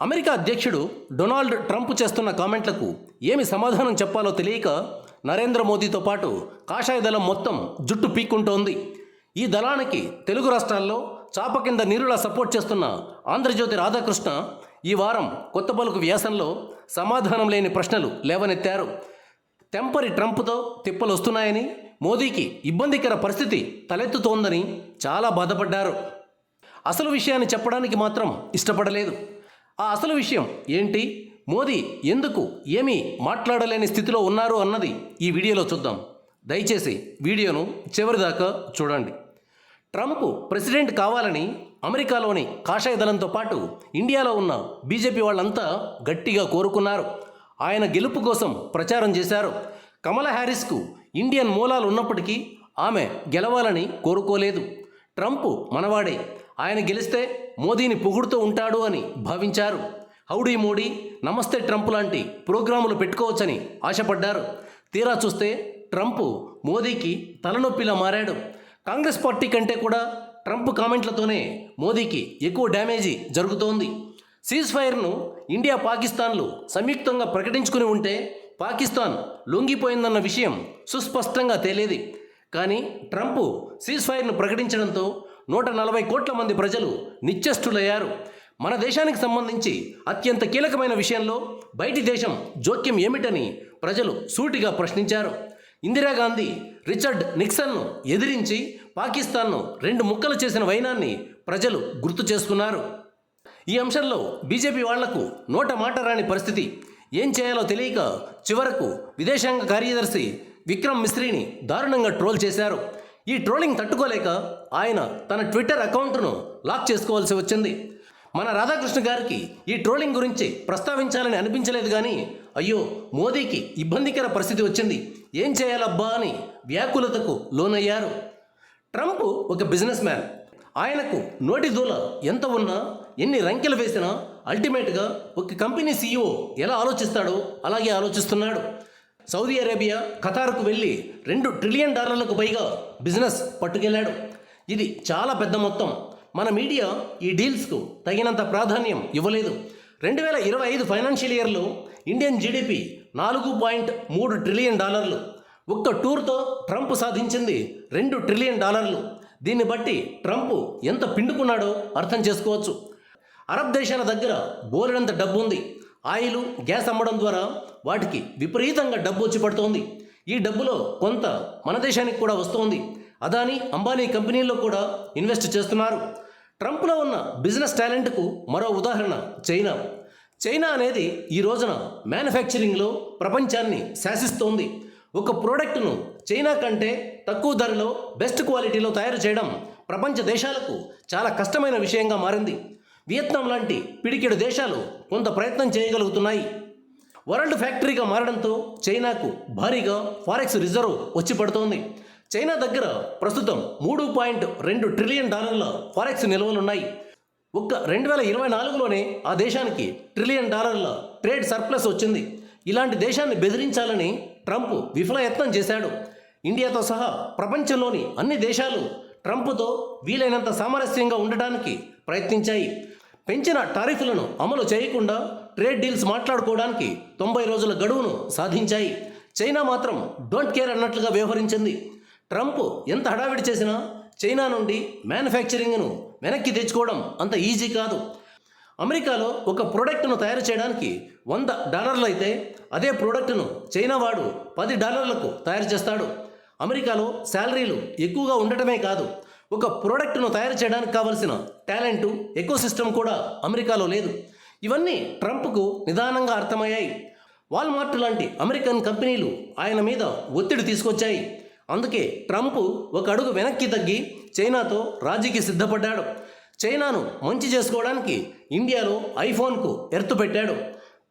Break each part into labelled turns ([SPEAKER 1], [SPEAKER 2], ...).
[SPEAKER 1] America అధ్యక్షుడు Donald Trump చేస్తున్న కామెంట్లకు ఏమి సమాధానం చెప్పాలో తెలియక నరేంద్ర మోదీతో పాటు కాషాయ దళం మొత్తం జుట్టు పీక్కుంటోంది. ఈ దళానికి తెలుగు రాష్ట్రాల్లో చాప కింద నీరులా సపోర్ట్ చేస్తున్న ఆంధ్రజ్యోతి రాధాకృష్ణ ఈ వారం కొత్త పలుకు వ్యాసంలో సమాధానం లేని ప్రశ్నలు లేవనెత్తారు. తెంపరి ట్రంప్తో తిప్పలు వస్తున్నాయని మోదీకి ఇబ్బందికర పరిస్థితి తలెత్తుతోందని చాలా బాధపడ్డారు. అసలు విషయాన్ని చెప్పడానికి మాత్రం ఇష్టపడలేదు. ఆ అసలు విషయం ఏంటి? మోదీ ఎందుకు ఏమీ మాట్లాడలేని స్థితిలో ఉన్నారు అన్నది ఈ వీడియోలో చూద్దాం. దయచేసి వీడియోను చివరిదాకా చూడండి. ట్రంప్ ప్రెసిడెంట్ కావాలని అమెరికాలోని కాషాయ దళంతో పాటు ఇండియాలో ఉన్న బీజేపీ వాళ్ళంతా గట్టిగా కోరుకున్నారు. ఆయన గెలుపు కోసం ప్రచారం చేశారు. కమలా హ్యారిస్కు ఇండియన్ మూలాలు ఉన్నప్పటికీ ఆమె గెలవాలని కోరుకోలేదు. ట్రంప్ మనవాడే ఆయన గెలిస్తే మోదీని పొగుడుతూ ఉంటాడు అని భావించారు. హౌడీ మోడీ నమస్తే ట్రంప్ లాంటి ప్రోగ్రాములు పెట్టుకోవచ్చని ఆశపడ్డారు. తీరా చూస్తే ట్రంప్ మోదీకి తలనొప్పిలా మారాడు. కాంగ్రెస్ పార్టీ కంటే కూడా ట్రంప్ కామెంట్లతోనే మోదీకి ఎక్కువ డ్యామేజీ జరుగుతోంది. సీజ్ ఫైర్ను ఇండియా పాకిస్తాన్లు సంయుక్తంగా ప్రకటించుకుని ఉంటే పాకిస్తాన్ లొంగిపోయిందన్న విషయం సుస్పష్టంగా తేలేది. కానీ ట్రంప్ సీజ్ ఫైర్ను ప్రకటించడంతో నూట నలభై కోట్ల మంది ప్రజలు నిశ్చష్టులయ్యారు మన దేశానికి సంబంధించి అత్యంత కీలకమైన విషయంలో బయటి దేశం జోక్యం ఏమిటని ప్రజలు సూటిగా ప్రశ్నించారు. ఇందిరాగాంధీ రిచర్డ్ నిక్సన్ను ఎదిరించి పాకిస్తాన్ను రెండు ముక్కలు చేసిన వైనాన్ని ప్రజలు గుర్తు చేసుకున్నారు. ఈ అంశంలో బీజేపీ వాళ్ళకు నోట మాట రాని పరిస్థితి. ఏం చేయాలో తెలియక చివరకు విదేశాంగ కార్యదర్శి విక్రమ్ మిశ్రీని దారుణంగా ట్రోల్ చేశారు. ఈ ట్రోలింగ్ తట్టుకోలేక ఆయన తన ట్విట్టర్ అకౌంట్ను లాక్ చేసుకోవాల్సి వచ్చింది. మన రాధాకృష్ణ గారికి ఈ ట్రోలింగ్ గురించి ప్రస్తావించాలని అనిపించలేదు కానీ అయ్యో మోదీకి ఇబ్బందికర పరిస్థితి వచ్చింది. ఏం చేయాలబ్బా అని వ్యాకులతకు లోనయ్యారు. ట్రంప్ ఒక బిజినెస్ మ్యాన్. ఆయనకు నోటి దూల ఎంత ఉన్నా ఎన్ని రంకెలు వేసినా అల్టిమేట్గా ఒక కంపెనీ సీఈఓ ఎలా ఆలోచిస్తాడో అలాగే ఆలోచిస్తున్నాడు. సౌదీ అరేబియా ఖతార్కు వెళ్ళి రెండు ట్రిలియన్ డాలర్లకు పైగా బిజినెస్ పట్టుకెళ్ళాడు. ఇది చాలా పెద్ద మొత్తం. మన మీడియా ఈ డీల్స్కు తగినంత ప్రాధాన్యం ఇవ్వలేదు. రెండు వేల ఇరవై ఐదు ఫైనాన్షియల్ ఇయర్లో ఇండియన్ జీడిపి నాలుగు పాయింట్ మూడు ట్రిలియన్ డాలర్లు. ఒక్క టూర్తో ట్రంప్ సాధించింది రెండు ట్రిలియన్ డాలర్లు. దీన్ని బట్టి ట్రంప్ ఎంత పిండుకున్నాడో అర్థం చేసుకోవచ్చు. అరబ్ దేశాల దగ్గర బోరెడంత డబ్బు ఉంది. ఆయిల్ గ్యాస్ అమ్మడం ద్వారా వాటికి విపరీతంగా డబ్బు వచ్చి పడుతోంది. ఈ డబ్బులో కొంత మన దేశానికి కూడా వస్తోంది. అదాని అంబానీ కంపెనీల్లో కూడా ఇన్వెస్ట్ చేస్తున్నారు. ట్రంప్లో ఉన్న బిజినెస్ టాలెంట్కు మరో ఉదాహరణ చైనా. చైనా అనేది ఈ రోజున మ్యానుఫ్యాక్చరింగ్లో ప్రపంచాన్ని శాసిస్తోంది. ఒక ప్రోడక్ట్ను చైనా కంటే తక్కువ ధరలో బెస్ట్ క్వాలిటీలో తయారు చేయడం ప్రపంచ దేశాలకు చాలా కష్టమైన విషయంగా మారింది. వియత్నాం లాంటి పిడికెడు దేశాలు కొంత ప్రయత్నం చేయగలుగుతున్నాయి. వరల్డ్ ఫ్యాక్టరీగా మారడంతో చైనాకు భారీగా ఫారెక్స్ రిజర్వ్ వచ్చి పడుతోంది. చైనా దగ్గర ప్రస్తుతం మూడు పాయింట్ రెండు ట్రిలియన్ డాలర్ల ఫారెక్స్ నిల్వలున్నాయి. ఒక్క రెండు వేల ఇరవై నాలుగులోనే ఆ దేశానికి ట్రిలియన్ డాలర్ల ట్రేడ్ సర్ప్లస్ వచ్చింది. ఇలాంటి దేశాన్ని బెదిరించాలని ట్రంప్ విఫలయత్నం చేశాడు. ఇండియాతో సహా ప్రపంచంలోని అన్ని దేశాలు ట్రంప్తో వీలైనంత సామరస్యంగా ఉండటానికి ప్రయత్నించాయి. పెంచిన టారిఫ్లను అమలు చేయకుండా ట్రేడ్ డీల్స్ మాట్లాడుకోవడానికి తొంభై రోజుల గడువును సాధించాయి. చైనా మాత్రం డోంట్ కేర్ అన్నట్లుగా వ్యవహరించింది. ట్రంప్ ఎంత హడావిడి చేసినా చైనా నుండి మ్యానుఫ్యాక్చరింగ్ను వెనక్కి తెచ్చుకోవడం అంత ఈజీ కాదు. అమెరికాలో ఒక ప్రోడక్ట్ను తయారు చేయడానికి వంద డాలర్లు అయితే అదే ప్రోడక్ట్ను చైనా వాడు పది డాలర్లకు తయారు చేస్తాడు. అమెరికాలో శాలరీలు ఎక్కువగా ఉండటమే కాదు ఒక ప్రోడక్ట్ను తయారు చేయడానికి కావలసిన టాలెంటు ఎకో సిస్టమ్ కూడా అమెరికాలో లేదు. ఇవన్నీ ట్రంప్కు నిదానంగా అర్థమయ్యాయి. వాల్మార్ట్ లాంటి అమెరికన్ కంపెనీలు ఆయన మీద ఒత్తిడి తీసుకొచ్చాయి. అందుకే ట్రంప్ ఒక అడుగు వెనక్కి తగ్గి చైనాతో రాజీకి సిద్ధపడ్డాడు. చైనాను మంచి చేసుకోవడానికి ఇండియాలో ఐఫోన్కు ఎర్తు పెట్టాడు.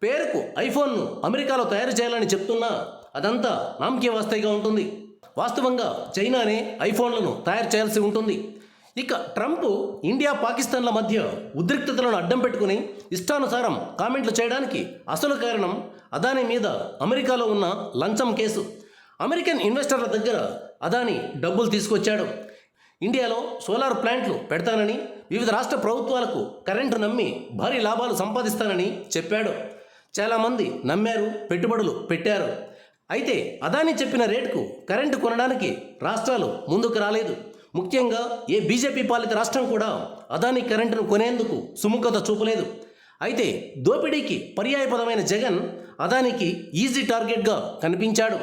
[SPEAKER 1] పేరుకు ఐఫోన్ను అమెరికాలో తయారు చేయాలని చెప్తున్నా అదంతా నామకే వాస్తవిగా ఉంటుంది. వాస్తవంగా చైనానే ఐఫోన్లను తయారు చేయాల్సి ఉంటుంది. ఇక ట్రంప్ ఇండియా పాకిస్తాన్ల మధ్య ఉద్రిక్తతలను అడ్డం పెట్టుకుని ఇష్టానుసారం కామెంట్లు చేయడానికి అసలు కారణం అదాని మీద అమెరికాలో ఉన్న లంచం కేసు. అమెరికన్ ఇన్వెస్టర్ల దగ్గర అదాని డబ్బులు తీసుకొచ్చాడు. ఇండియాలో సోలార్ ప్లాంట్లు పెడతానని వివిధ రాష్ట్ర ప్రభుత్వాలకు కరెంటు నమ్మి భారీ లాభాలు సంపాదిస్తానని చెప్పాడు. చాలామంది నమ్మారు పెట్టుబడులు పెట్టారు. అయితే అదాని చెప్పిన రేటుకు కరెంటు కొనడానికి రాష్ట్రాలు ముందుకు రాలేదు. ముఖ్యంగా ఏ బీజేపీ పాలిత రాష్ట్రం కూడా అదాని కరెంటును కొనేందుకు సుముఖత చూపలేదు. అయితే దోపిడీకి పర్యాయపదమైన జగన్ అదానికి ఈజీ టార్గెట్గా కనిపించాడు.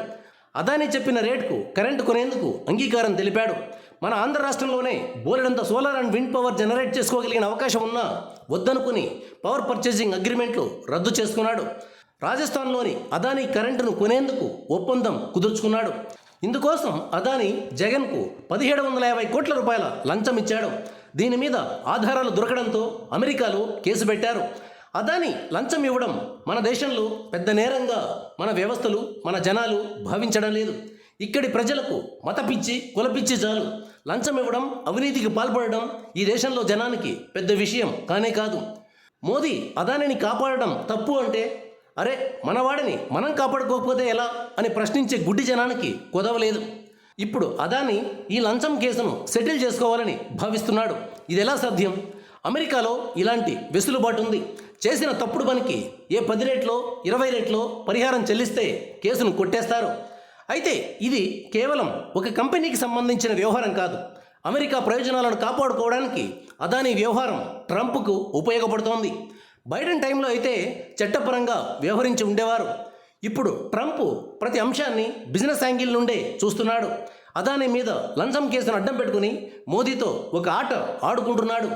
[SPEAKER 1] అదాని చెప్పిన రేటుకు కరెంటు కొనేందుకు అంగీకారం తెలిపాడు. మన ఆంధ్ర రాష్ట్రంలోనే బోలెడంత solar and wind power generate చేసుకోగలిగిన అవకాశం ఉన్నా వద్దనుకుని పవర్ పర్చేసింగ్ అగ్రిమెంట్లు రద్దు చేసుకున్నాడు. రాజస్థాన్లోని అదాని కరెంటును కొనేందుకు ఒప్పందం కుదుర్చుకున్నాడు. ఇందుకోసం అదాని జగన్కు పదిహేడు వందల యాభై కోట్ల రూపాయల లంచం ఇచ్చాడు. దీని మీద ఆధారాలు దొరకడంతో అమెరికాలో కేసు పెట్టారు. అదాని లంచం ఇవ్వడం మన దేశంలో పెద్ద నేరంగా మన వ్యవస్థలు మన జనాలు భావించడం లేదు. ఇక్కడి ప్రజలకు మతపిచ్చి కులపిచ్చి చాలు. లంచం ఇవ్వడం అవినీతికి పాల్పడడం ఈ దేశంలో జనానికి పెద్ద విషయం కానే కాదు. మోదీ అదానిని కాపాడడం తప్పు అంటే అరే మనవాడిని మనం కాపాడుకోకపోతే ఎలా? అని ప్రశ్నించే గుడ్డి జనానికి కుదవలేదు. ఇప్పుడు అదాని ఈ లంచం కేసును సెటిల్ చేసుకోవాలని భావిస్తున్నాడు. ఇది ఎలా సాధ్యం? అమెరికాలో ఇలాంటి వెసులుబాటు ఉంది. చేసిన తప్పుడు పనికి ఏ పది రేట్లో ఇరవై రేట్లో పరిహారం చెల్లిస్తే కేసును కొట్టేస్తారు. అయితే ఇది కేవలం ఒక కంపెనీకి సంబంధించిన వ్యవహారం కాదు. అమెరికా ప్రయోజనాలను కాపాడుకోవడానికి అదాని వ్యవహారం ట్రంప్కు ఉపయోగపడుతోంది. బైడెన్ టైంలో అయితే చట్టపరంగా వ్యవహరించి ఉండేవారు. ఇప్పుడు ట్రంప్ ప్రతి అంశాన్ని బిజినెస్ యాంగిల్ నుండే చూస్తున్నాడు. అదాని మీద లంచం కేసును అడ్డం పెట్టుకుని మోదీతో ఒక ఆట ఆడుకుంటున్నాడు.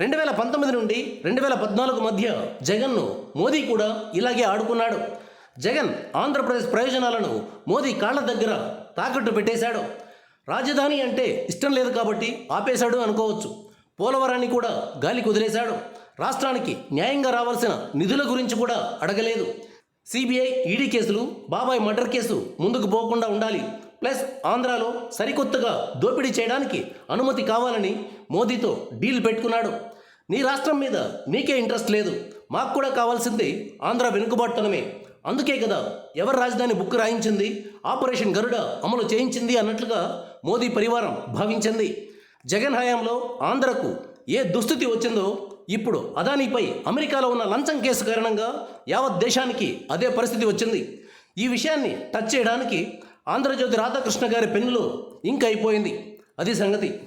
[SPEAKER 1] రెండు వేల పంతొమ్మిది నుండి రెండు వేల పద్నాలుగు మధ్య జగన్ను మోదీ కూడా ఇలాగే ఆడుకున్నాడు. జగన్ ఆంధ్రప్రదేశ్ ప్రయోజనాలను మోదీ కాళ్ళ దగ్గర తాకట్టు పెట్టేశాడు. రాజధాని అంటే ఇష్టం లేదు కాబట్టి ఆపేశాడు అనుకోవచ్చు. పోలవరాన్ని కూడా గాలి కుదిరేశాడు. రాష్ట్రానికి న్యాయంగా రావాల్సిన నిధుల గురించి కూడా అడగలేదు. సిబిఐ ఈడీ కేసులు బాబాయ్ మర్డర్ కేసు ముందుకు పోకుండా ఉండాలి. ప్లస్ ఆంధ్రాలో సరికొత్తగా దోపిడీ చేయడానికి అనుమతి కావాలని మోదీతో డీల్ పెట్టుకున్నాడు. నీ రాష్ట్రం మీద నీకే ఇంట్రెస్ట్ లేదు. మాకు కూడా కావాల్సింది ఆంధ్ర వెనుకబాటుతనమే. అందుకే కదా ఎవరి రాజధాని బుక్ రాయించింది? ఆపరేషన్ గరుడ అమలు చేయించింది అన్నట్లుగా మోదీ పరివారం భావించింది. జగన్ హయాంలో ఆంధ్రకు ఏ దుస్థితి వచ్చిందో ఇప్పుడు అదానీపై అమెరికాలో ఉన్న లంచం కేసు కారణంగా యావత్ దేశానికి అదే పరిస్థితి వచ్చింది. ఈ విషయాన్ని టచ్ చేయడానికి ఆంధ్రజ్యోతి రాధాకృష్ణ గారి పెన్నులు ఇంక్ అయిపోయింది. అది సంగతి.